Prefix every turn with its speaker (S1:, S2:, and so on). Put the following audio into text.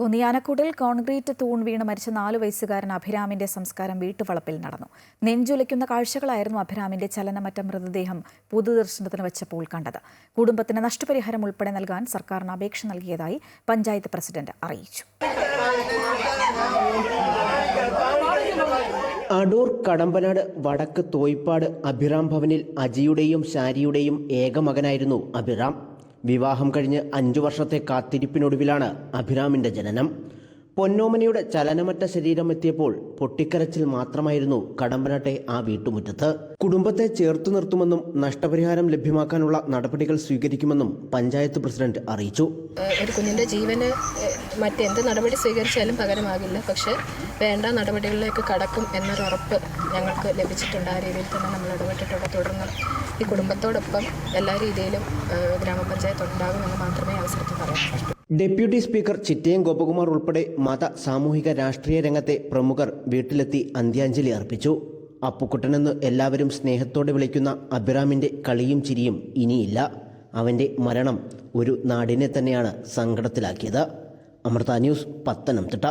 S1: കുന്നിയാനക്കൂടിൽ concrete തൂൺ വീണ് മരിച്ച നാലു വയസ്സുകാരൻ അഭിരാമിന്റെ സംസ്കാരം വീട്ടുവളപ്പിൽ നടന്നു. നെഞ്ചുലയ്ക്കുന്ന കാഴ്ചകളായിരുന്നു അഭിരാമിന്റെ ചലനമറ്റ മൃതദേഹം പൊതുദർശനത്തിന് വെച്ചപ്പോൾ കണ്ടത്. കുടുംബത്തിന് നഷ്ടപരിഹാരം ഉൾപ്പെടെ നൽകാൻ സർക്കാരിന് അപേക്ഷ നൽകിയതായി പഞ്ചായത്ത് പ്രസിഡന്റ് അറിയിച്ചു.
S2: അടൂർ കടമ്പനാട് വടക്ക് തോയ്പാട് അഭിറാം ഭവനിൽ അജിയുടെയും ശാരിയുടെയും ഏക മകനായിരുന്നു അഭിറാം. വിവാഹം കഴിഞ്ഞ് അഞ്ചു വർഷത്തെ കാത്തിരിപ്പിനൊടുവിലാണ് അഭിരാമിന്റെ ജനനം. പൊന്നോമനയുടെ ചലനമറ്റ ശരീരം എത്തിയപ്പോൾ പൊട്ടിക്കരച്ചിൽ മാത്രമായിരുന്നു കടമ്പനാട്ടെ ആ വീട്ടുമുറ്റത്ത്. കുടുംബത്തെ ചേർത്തു നിർത്തുമെന്നും നഷ്ടപരിഹാരം ലഭ്യമാക്കാനുള്ള നടപടികൾ സ്വീകരിക്കുമെന്നും പഞ്ചായത്ത് പ്രസിഡന്റ് അറിയിച്ചു.
S3: ഒരു കുഞ്ഞിന്റെ ജീവന് മറ്റെന്ത് നടപടി സ്വീകരിച്ചാലും പകരമാകില്ല. പക്ഷേ വേണ്ട നടപടികളിലേക്ക് കടക്കും എന്നൊരു ഉറപ്പ് ഞങ്ങൾക്ക് ലഭിച്ചിട്ടുണ്ട് ആ രീതിയിൽ തന്നെ നമ്മൾ ഇടപെട്ടിട്ടുണ്ട്. തുടർന്ന് ഈ കുടുംബത്തോടൊപ്പം എല്ലാ രീതിയിലും ഗ്രാമപഞ്ചായത്ത് ഉണ്ടാകുമെന്ന് മാത്രമേ അവസരത്തിൽ പറയാൻ
S2: ഡെപ്യൂട്ടി സ്പീക്കർ ചിറ്റയം ഗോപകുമാർ ഉൾപ്പെടെ മത സാമൂഹിക രാഷ്ട്രീയ രംഗത്തെ പ്രമുഖർ വീട്ടിലെത്തി അന്ത്യാഞ്ജലി അർപ്പിച്ചു. അപ്പുക്കുട്ടനെന്ന് എല്ലാവരും സ്നേഹത്തോടെ വിളിക്കുന്ന അബിറാമിന്റെ കളിയും ചിരിയും ഇനിയില്ല. അവന്റെ മരണം ഒരു നാടിനെ തന്നെയാണ് സങ്കടത്തിലാക്കിയത്. അമൃത ന്യൂസ് പത്തനംതിട്ട.